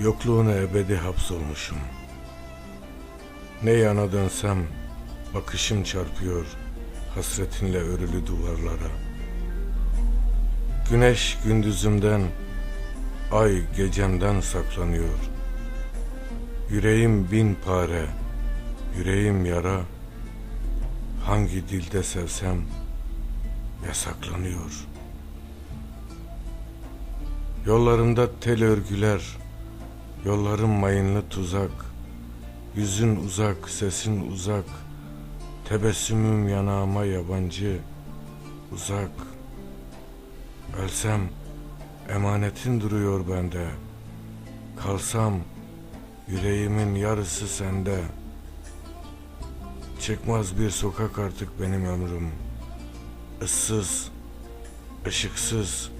Yokluğuna ebedi hapsolmuşum. Ne yana dönsem bakışım çarpıyor hasretinle örülü duvarlara. Güneş gündüzümden, ay gecemden saklanıyor. Yüreğim bin pare, yüreğim yara. Hangi dilde sevsem yasaklanıyor. Yollarımda tel örgüler, Yollarım mayınlı tuzak, yüzün uzak, sesin uzak, tebessümüm yanağıma yabancı, uzak. Ölsem emanetin duruyor bende, kalsam yüreğimin yarısı sende. Çıkmaz bir sokak artık benim ömrüm, ıssız, ışıksız,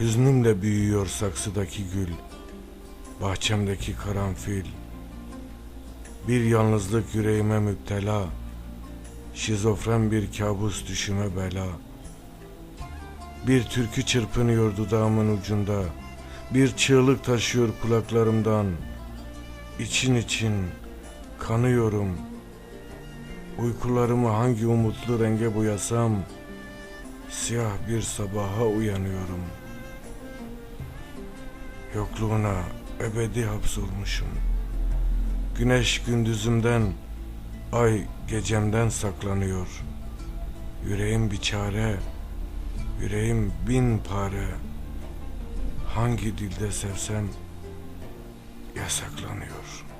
hüznümle büyüyor saksıdaki gül. Bahçemdeki karanfil. Bir yalnızlık yüreğime müptela. Şizofren bir kabus düşüme bela. Bir türkü çırpınıyor dudağımın ucunda. Bir çığlık taşıyor kulaklarımdan. İçin için kanıyorum. Uykularımı hangi umutlu renge boyasam Siyah bir sabaha uyanıyorum. Yokluğuna ebedi hapsolmuşum. Güneş gündüzümden, ay gecemden saklanıyor. Yüreğim bir çare, yüreğim bin pare. Hangi dilde sevsem yasaklanıyor.''